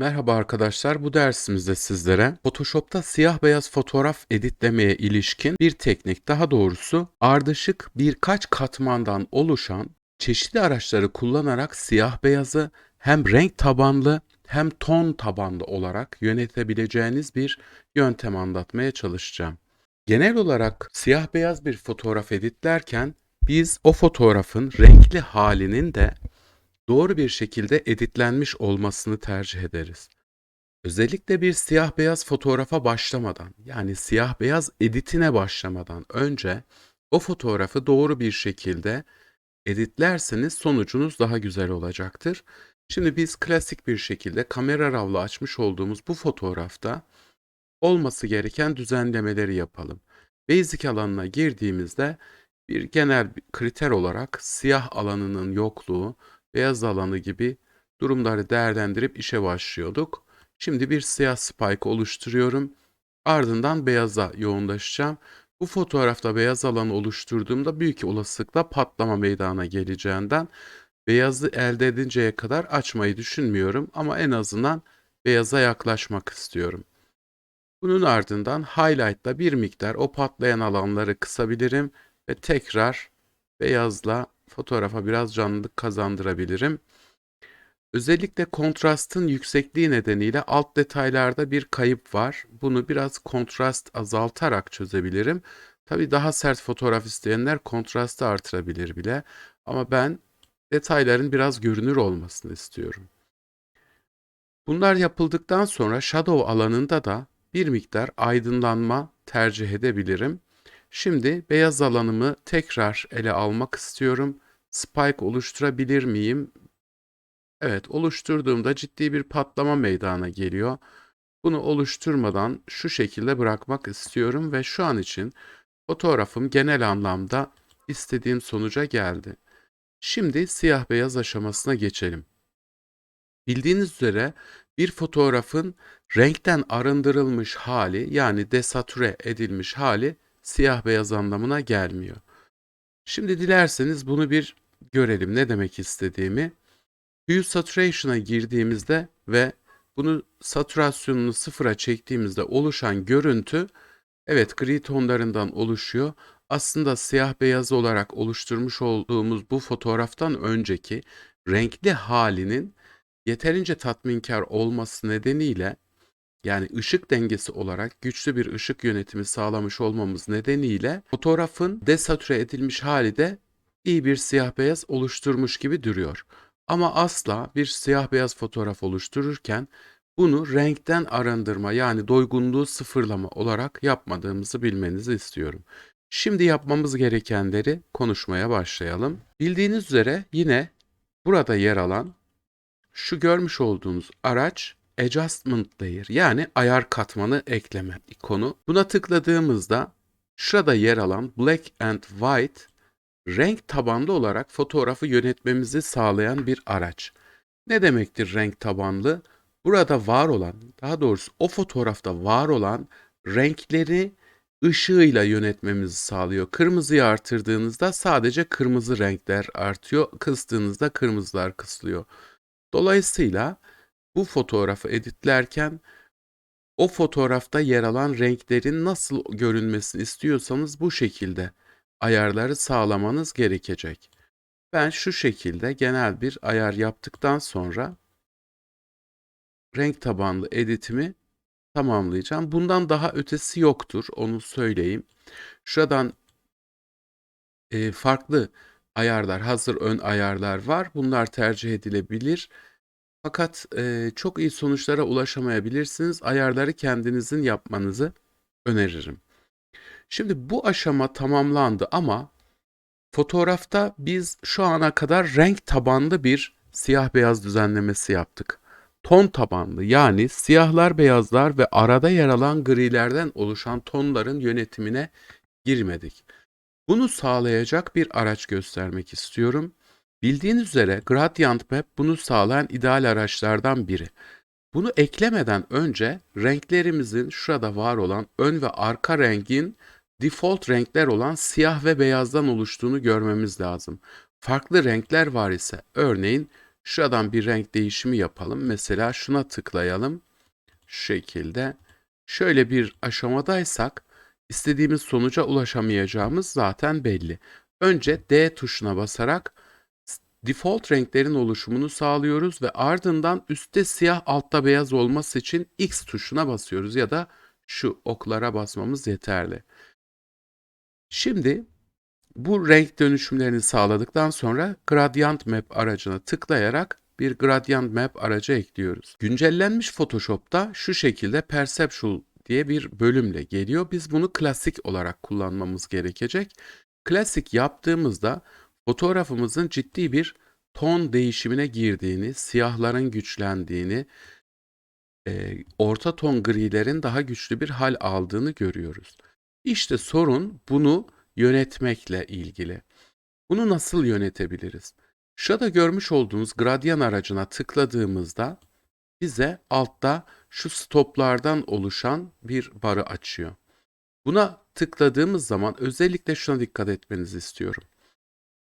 Merhaba arkadaşlar, bu dersimizde sizlere Photoshop'ta siyah beyaz fotoğraf editlemeye ilişkin bir teknik, daha doğrusu ardışık birkaç katmandan oluşan çeşitli araçları kullanarak siyah beyazı hem renk tabanlı hem ton tabanlı olarak yönetebileceğiniz bir yöntem anlatmaya çalışacağım. Genel olarak siyah beyaz bir fotoğraf editlerken biz o fotoğrafın renkli halinin de doğru bir şekilde editlenmiş olmasını tercih ederiz. Özellikle bir siyah beyaz fotoğrafa başlamadan, yani siyah beyaz editine başlamadan önce o fotoğrafı doğru bir şekilde editlerseniz sonucunuz daha güzel olacaktır. Şimdi biz klasik bir şekilde kamera ravlı açmış olduğumuz bu fotoğrafta olması gereken düzenlemeleri yapalım. Basic alanına girdiğimizde bir genel kriter olarak siyah alanının yokluğu, beyaz alanı gibi durumları değerlendirip işe başlıyorduk. Şimdi bir siyah spike oluşturuyorum. Ardından beyaza yoğunlaşacağım. Bu fotoğrafta beyaz alanı oluşturduğumda büyük olasılıkla patlama meydana geleceğinden beyazı elde edinceye kadar açmayı düşünmüyorum ama en azından beyaza yaklaşmak istiyorum. Bunun ardından highlight'la bir miktar o patlayan alanları kısabilirim ve tekrar beyazla fotoğrafa biraz canlılık kazandırabilirim. Özellikle kontrastın yüksekliği nedeniyle alt detaylarda bir kayıp var. Bunu biraz kontrast azaltarak çözebilirim. Tabii daha sert fotoğraf isteyenler kontrastı artırabilir bile. Ama ben detayların biraz görünür olmasını istiyorum. Bunlar yapıldıktan sonra shadow alanında da bir miktar aydınlanma tercih edebilirim. Şimdi beyaz alanımı tekrar ele almak istiyorum. Spike oluşturabilir miyim? Evet, oluşturduğumda ciddi bir patlama meydana geliyor. Bunu oluşturmadan şu şekilde bırakmak istiyorum ve şu an için fotoğrafım genel anlamda istediğim sonuca geldi. Şimdi siyah beyaz aşamasına geçelim. Bildiğiniz üzere bir fotoğrafın renkten arındırılmış hali yani desatüre edilmiş hali siyah beyaz anlamına gelmiyor. Şimdi dilerseniz bunu bir görelim ne demek istediğimi. Hue Saturation'a girdiğimizde ve bunu satürasyonunu sıfıra çektiğimizde oluşan görüntü evet gri tonlarından oluşuyor. Aslında siyah beyaz olarak oluşturmuş olduğumuz bu fotoğraftan önceki renkli halinin yeterince tatminkar olması nedeniyle yani ışık dengesi olarak güçlü bir ışık yönetimi sağlamış olmamız nedeniyle fotoğrafın desatüre edilmiş hali de iyi bir siyah beyaz oluşturmuş gibi duruyor. Ama asla bir siyah beyaz fotoğraf oluştururken bunu renkten arındırma yani doygunluğu sıfırlama olarak yapmadığımızı bilmenizi istiyorum. Şimdi yapmamız gerekenleri konuşmaya başlayalım. Bildiğiniz üzere yine burada yer alan şu görmüş olduğunuz araç Adjustment Layer yani ayar katmanı ekleme ikonu. Buna tıkladığımızda şurada yer alan Black and White renk tabanlı olarak fotoğrafı yönetmemizi sağlayan bir araç. Ne demektir renk tabanlı? Burada var olan, daha doğrusu o fotoğrafta var olan renkleri ışığıyla yönetmemizi sağlıyor. Kırmızıyı artırdığınızda sadece kırmızı renkler artıyor, kıstığınızda kırmızılar kısılıyor. Dolayısıyla bu fotoğrafı editlerken o fotoğrafta yer alan renklerin nasıl görünmesini istiyorsanız bu şekilde ayarları sağlamanız gerekecek. Ben şu şekilde genel bir ayar yaptıktan sonra renk tabanlı editimi tamamlayacağım. Bundan daha ötesi yoktur, onu söyleyeyim. Şuradan e, farklı ayarlar, hazır ön ayarlar var. Bunlar tercih edilebilir. Fakat e, çok iyi sonuçlara ulaşamayabilirsiniz. Ayarları kendinizin yapmanızı öneririm. Şimdi bu aşama tamamlandı ama fotoğrafta biz şu ana kadar renk tabanlı bir siyah beyaz düzenlemesi yaptık. Ton tabanlı yani siyahlar beyazlar ve arada yer alan grilerden oluşan tonların yönetimine girmedik. Bunu sağlayacak bir araç göstermek istiyorum. Bildiğiniz üzere Gradient Map bunu sağlayan ideal araçlardan biri. Bunu eklemeden önce renklerimizin şurada var olan ön ve arka rengin default renkler olan siyah ve beyazdan oluştuğunu görmemiz lazım. Farklı renkler var ise örneğin Şuradan bir renk değişimi yapalım. Mesela şuna tıklayalım. Şu şekilde. Şöyle bir aşamadaysak istediğimiz sonuca ulaşamayacağımız zaten belli. Önce D tuşuna basarak default renklerin oluşumunu sağlıyoruz ve ardından üstte siyah altta beyaz olması için X tuşuna basıyoruz ya da şu oklara basmamız yeterli. Şimdi bu renk dönüşümlerini sağladıktan sonra Gradient Map aracına tıklayarak bir Gradient Map aracı ekliyoruz. Güncellenmiş Photoshop'ta şu şekilde Perceptual diye bir bölümle geliyor. Biz bunu klasik olarak kullanmamız gerekecek. Klasik yaptığımızda fotoğrafımızın ciddi bir ton değişimine girdiğini, siyahların güçlendiğini, e, orta ton grilerin daha güçlü bir hal aldığını görüyoruz. İşte sorun bunu yönetmekle ilgili. Bunu nasıl yönetebiliriz? Şurada görmüş olduğunuz gradyan aracına tıkladığımızda bize altta şu stoplardan oluşan bir barı açıyor. Buna tıkladığımız zaman özellikle şuna dikkat etmenizi istiyorum.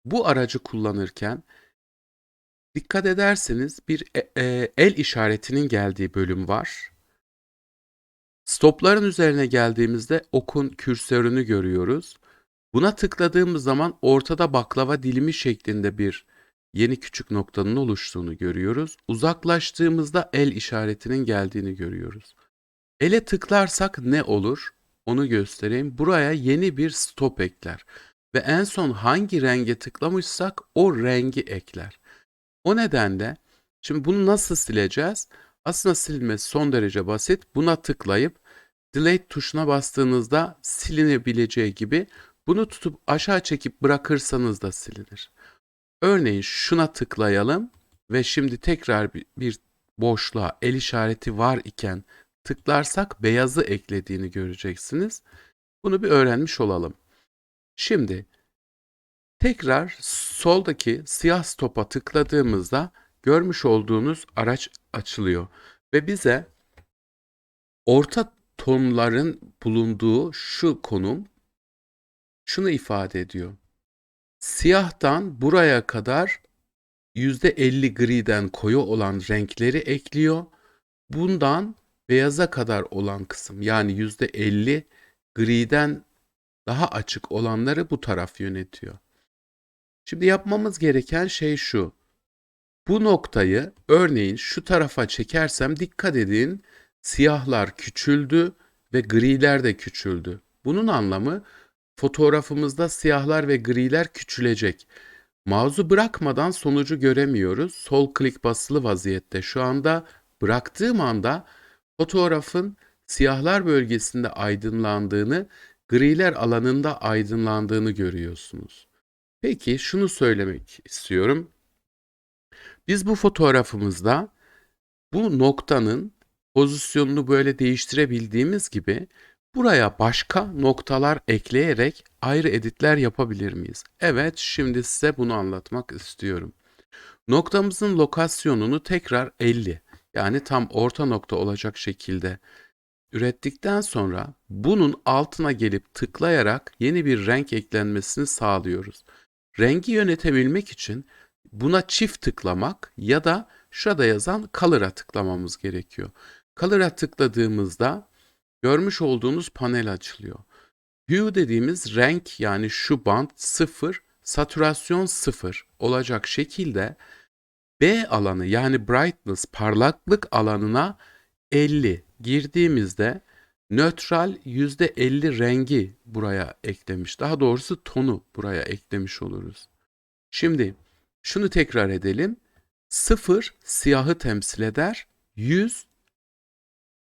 Bu aracı kullanırken dikkat ederseniz bir e- e- el işaretinin geldiği bölüm var. Stopların üzerine geldiğimizde okun kürsörünü görüyoruz. Buna tıkladığımız zaman ortada baklava dilimi şeklinde bir yeni küçük noktanın oluştuğunu görüyoruz. Uzaklaştığımızda el işaretinin geldiğini görüyoruz. Ele tıklarsak ne olur? Onu göstereyim. Buraya yeni bir stop ekler. Ve en son hangi renge tıklamışsak o rengi ekler. O nedenle şimdi bunu nasıl sileceğiz? Aslında silmesi son derece basit. Buna tıklayıp delete tuşuna bastığınızda silinebileceği gibi bunu tutup aşağı çekip bırakırsanız da silinir. Örneğin şuna tıklayalım ve şimdi tekrar bir, bir boşluğa el işareti var iken tıklarsak beyazı eklediğini göreceksiniz. Bunu bir öğrenmiş olalım. Şimdi tekrar soldaki siyah stopa tıkladığımızda görmüş olduğunuz araç açılıyor ve bize orta tonların bulunduğu şu konum şunu ifade ediyor. Siyahtan buraya kadar %50 griden koyu olan renkleri ekliyor. Bundan beyaza kadar olan kısım yani %50 griden daha açık olanları bu taraf yönetiyor. Şimdi yapmamız gereken şey şu. Bu noktayı örneğin şu tarafa çekersem dikkat edin siyahlar küçüldü ve griler de küçüldü. Bunun anlamı fotoğrafımızda siyahlar ve griler küçülecek. Mouse'u bırakmadan sonucu göremiyoruz. Sol klik basılı vaziyette şu anda bıraktığım anda fotoğrafın siyahlar bölgesinde aydınlandığını, griler alanında aydınlandığını görüyorsunuz. Peki şunu söylemek istiyorum. Biz bu fotoğrafımızda bu noktanın pozisyonunu böyle değiştirebildiğimiz gibi buraya başka noktalar ekleyerek ayrı editler yapabilir miyiz? Evet, şimdi size bunu anlatmak istiyorum. Noktamızın lokasyonunu tekrar 50 yani tam orta nokta olacak şekilde ürettikten sonra bunun altına gelip tıklayarak yeni bir renk eklenmesini sağlıyoruz. Rengi yönetebilmek için buna çift tıklamak ya da şurada yazan Color'a tıklamamız gerekiyor. Color'a tıkladığımızda görmüş olduğunuz panel açılıyor. Hue dediğimiz renk yani şu band 0, saturasyon 0 olacak şekilde B alanı yani brightness parlaklık alanına 50 girdiğimizde nötral %50 rengi buraya eklemiş. Daha doğrusu tonu buraya eklemiş oluruz. Şimdi şunu tekrar edelim. 0 siyahı temsil eder, 100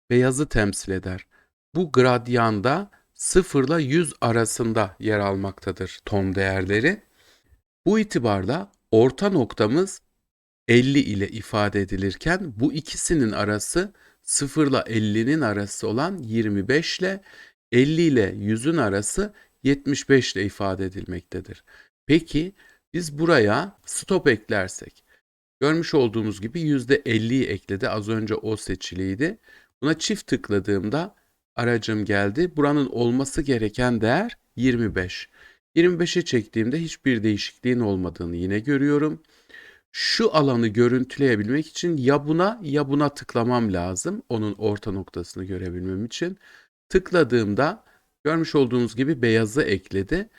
beyazı temsil eder. Bu gradyanda 0 ile 100 arasında yer almaktadır ton değerleri. Bu itibarla orta noktamız 50 ile ifade edilirken bu ikisinin arası 0 ile 50'nin arası olan 25 ile 50 ile 100'ün arası 75 ile ifade edilmektedir. Peki biz buraya stop eklersek görmüş olduğumuz gibi %50'yi ekledi. Az önce o seçiliydi. Buna çift tıkladığımda aracım geldi. Buranın olması gereken değer 25. 25'e çektiğimde hiçbir değişikliğin olmadığını yine görüyorum. Şu alanı görüntüleyebilmek için ya buna ya buna tıklamam lazım. Onun orta noktasını görebilmem için. Tıkladığımda görmüş olduğunuz gibi beyazı ekledi.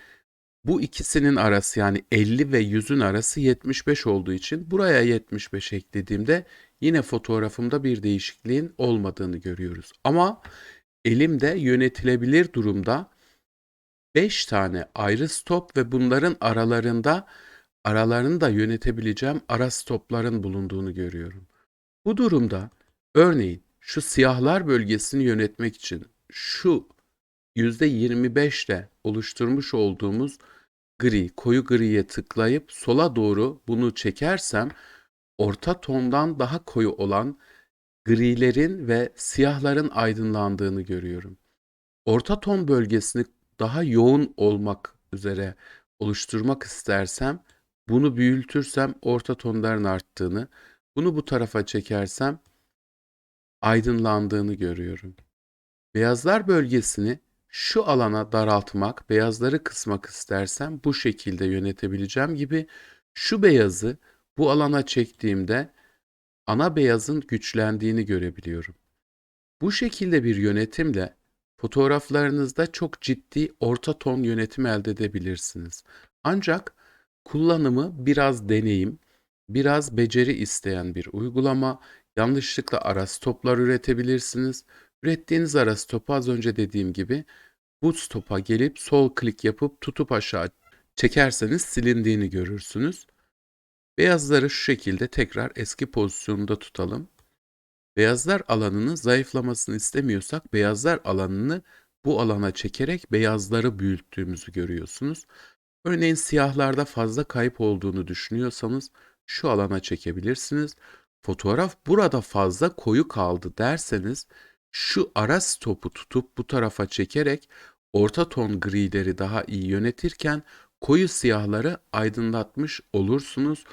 Bu ikisinin arası yani 50 ve 100'ün arası 75 olduğu için buraya 75 eklediğimde yine fotoğrafımda bir değişikliğin olmadığını görüyoruz. Ama elimde yönetilebilir durumda 5 tane ayrı stop ve bunların aralarında aralarını da yönetebileceğim ara stopların bulunduğunu görüyorum. Bu durumda örneğin şu siyahlar bölgesini yönetmek için şu %25 ile oluşturmuş olduğumuz gri, koyu griye tıklayıp sola doğru bunu çekersem orta tondan daha koyu olan grilerin ve siyahların aydınlandığını görüyorum. Orta ton bölgesini daha yoğun olmak üzere oluşturmak istersem bunu büyütürsem orta tonların arttığını, bunu bu tarafa çekersem aydınlandığını görüyorum. Beyazlar bölgesini şu alana daraltmak, beyazları kısmak istersem bu şekilde yönetebileceğim gibi şu beyazı bu alana çektiğimde ana beyazın güçlendiğini görebiliyorum. Bu şekilde bir yönetimle fotoğraflarınızda çok ciddi orta ton yönetim elde edebilirsiniz. Ancak kullanımı biraz deneyim, biraz beceri isteyen bir uygulama. Yanlışlıkla ara stoplar üretebilirsiniz. Ürettiğiniz ara stopu az önce dediğim gibi bu stopa gelip sol klik yapıp tutup aşağı çekerseniz silindiğini görürsünüz. Beyazları şu şekilde tekrar eski pozisyonunda tutalım. Beyazlar alanının zayıflamasını istemiyorsak beyazlar alanını bu alana çekerek beyazları büyüttüğümüzü görüyorsunuz. Örneğin siyahlarda fazla kayıp olduğunu düşünüyorsanız şu alana çekebilirsiniz. Fotoğraf burada fazla koyu kaldı derseniz şu ara stopu tutup bu tarafa çekerek orta ton grileri daha iyi yönetirken koyu siyahları aydınlatmış olursunuz.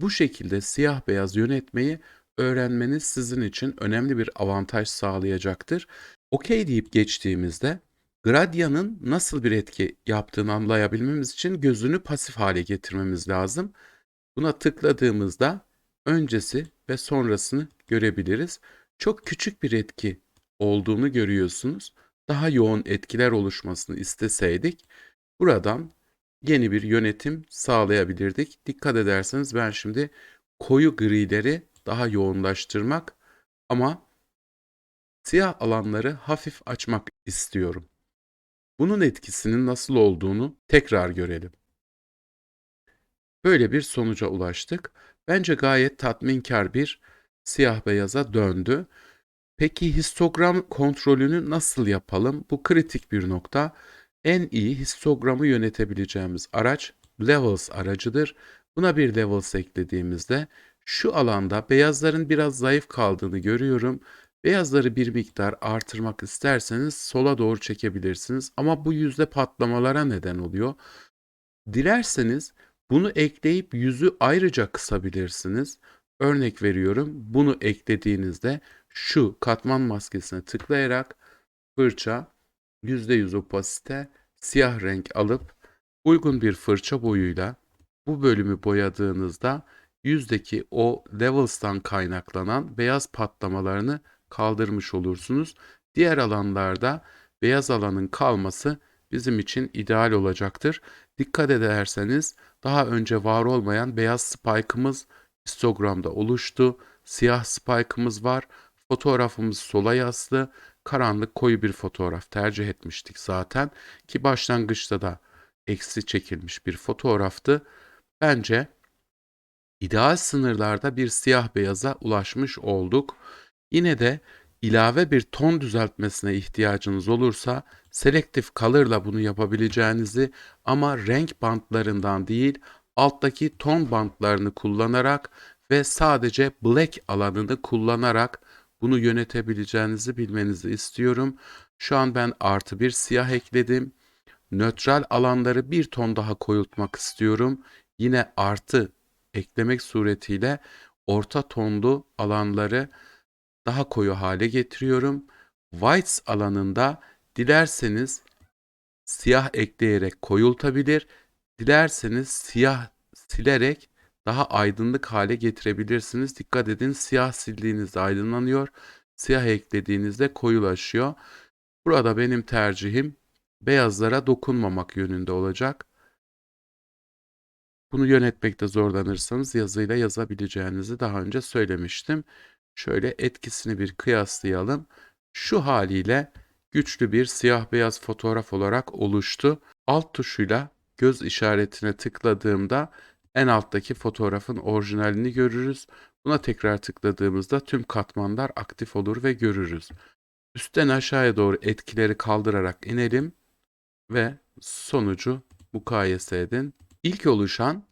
Bu şekilde siyah beyaz yönetmeyi öğrenmeniz sizin için önemli bir avantaj sağlayacaktır. OK deyip geçtiğimizde Gradia'nın nasıl bir etki yaptığını anlayabilmemiz için gözünü pasif hale getirmemiz lazım. Buna tıkladığımızda öncesi ve sonrasını görebiliriz. Çok küçük bir etki olduğunu görüyorsunuz. Daha yoğun etkiler oluşmasını isteseydik buradan yeni bir yönetim sağlayabilirdik. Dikkat ederseniz ben şimdi koyu grileri daha yoğunlaştırmak ama siyah alanları hafif açmak istiyorum. Bunun etkisinin nasıl olduğunu tekrar görelim. Böyle bir sonuca ulaştık. Bence gayet tatminkar bir siyah beyaza döndü. Peki histogram kontrolünü nasıl yapalım? Bu kritik bir nokta. En iyi histogramı yönetebileceğimiz araç Levels aracıdır. Buna bir Levels eklediğimizde şu alanda beyazların biraz zayıf kaldığını görüyorum. Beyazları bir miktar artırmak isterseniz sola doğru çekebilirsiniz ama bu yüzde patlamalara neden oluyor. Dilerseniz bunu ekleyip yüzü ayrıca kısabilirsiniz. Örnek veriyorum bunu eklediğinizde şu katman maskesine tıklayarak fırça %100 opasite siyah renk alıp uygun bir fırça boyuyla bu bölümü boyadığınızda yüzdeki o levels'tan kaynaklanan beyaz patlamalarını kaldırmış olursunuz. Diğer alanlarda beyaz alanın kalması bizim için ideal olacaktır. Dikkat ederseniz daha önce var olmayan beyaz spike'ımız histogramda oluştu. Siyah spike'ımız var. Fotoğrafımız sola yaslı, karanlık koyu bir fotoğraf tercih etmiştik zaten ki başlangıçta da eksi çekilmiş bir fotoğraftı. Bence ideal sınırlarda bir siyah beyaza ulaşmış olduk. Yine de ilave bir ton düzeltmesine ihtiyacınız olursa selektif color'la bunu yapabileceğinizi ama renk bantlarından değil alttaki ton bantlarını kullanarak ve sadece black alanını kullanarak bunu yönetebileceğinizi bilmenizi istiyorum. Şu an ben artı bir siyah ekledim. Nötral alanları bir ton daha koyultmak istiyorum. Yine artı eklemek suretiyle orta tonlu alanları daha koyu hale getiriyorum. Whites alanında dilerseniz siyah ekleyerek koyultabilir, dilerseniz siyah silerek daha aydınlık hale getirebilirsiniz. Dikkat edin siyah sildiğinizde aydınlanıyor. Siyah eklediğinizde koyulaşıyor. Burada benim tercihim beyazlara dokunmamak yönünde olacak. Bunu yönetmekte zorlanırsanız yazıyla yazabileceğinizi daha önce söylemiştim. Şöyle etkisini bir kıyaslayalım. Şu haliyle güçlü bir siyah beyaz fotoğraf olarak oluştu. Alt tuşuyla göz işaretine tıkladığımda en alttaki fotoğrafın orijinalini görürüz. Buna tekrar tıkladığımızda tüm katmanlar aktif olur ve görürüz. Üstten aşağıya doğru etkileri kaldırarak inelim ve sonucu mukayese edin. İlk oluşan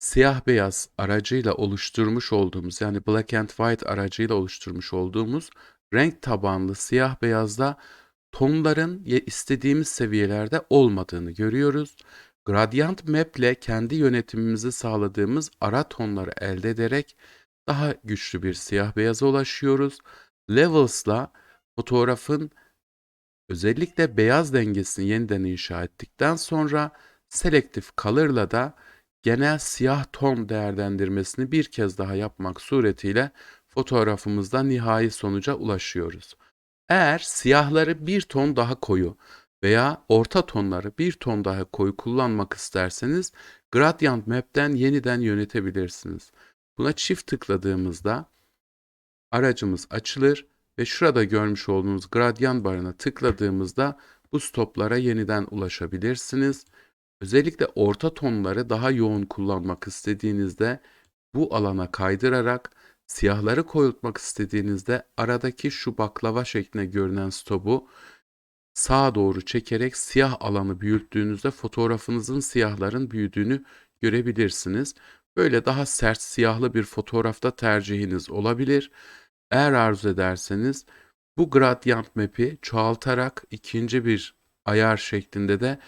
siyah beyaz aracıyla oluşturmuş olduğumuz yani black and white aracıyla oluşturmuş olduğumuz renk tabanlı siyah beyazda tonların istediğimiz seviyelerde olmadığını görüyoruz. Gradient Map ile kendi yönetimimizi sağladığımız ara tonları elde ederek daha güçlü bir siyah beyaza ulaşıyoruz. Levels'la fotoğrafın özellikle beyaz dengesini yeniden inşa ettikten sonra Selective Color'la da genel siyah ton değerlendirmesini bir kez daha yapmak suretiyle fotoğrafımızda nihai sonuca ulaşıyoruz. Eğer siyahları bir ton daha koyu veya orta tonları bir ton daha koyu kullanmak isterseniz Gradient Map'ten yeniden yönetebilirsiniz. Buna çift tıkladığımızda aracımız açılır ve şurada görmüş olduğunuz gradyan barına tıkladığımızda bu stoplara yeniden ulaşabilirsiniz. Özellikle orta tonları daha yoğun kullanmak istediğinizde bu alana kaydırarak siyahları koyultmak istediğinizde aradaki şu baklava şeklinde görünen stopu sağa doğru çekerek siyah alanı büyüttüğünüzde fotoğrafınızın siyahların büyüdüğünü görebilirsiniz. Böyle daha sert siyahlı bir fotoğrafta tercihiniz olabilir. Eğer arzu ederseniz bu gradient map'i çoğaltarak ikinci bir ayar şeklinde de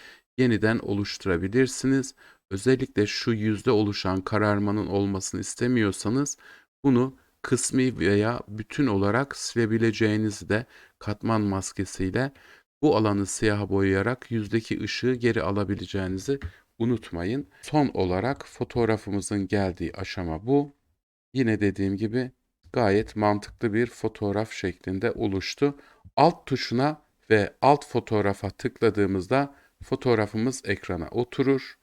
yeniden oluşturabilirsiniz. Özellikle şu yüzde oluşan kararmanın olmasını istemiyorsanız bunu kısmi veya bütün olarak silebileceğinizi de katman maskesiyle bu alanı siyah boyayarak yüzdeki ışığı geri alabileceğinizi unutmayın. Son olarak fotoğrafımızın geldiği aşama bu. Yine dediğim gibi gayet mantıklı bir fotoğraf şeklinde oluştu. Alt tuşuna ve alt fotoğrafa tıkladığımızda fotoğrafımız ekrana oturur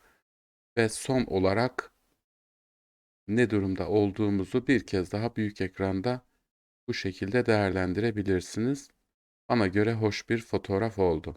ve son olarak ne durumda olduğumuzu bir kez daha büyük ekranda bu şekilde değerlendirebilirsiniz. Bana göre hoş bir fotoğraf oldu.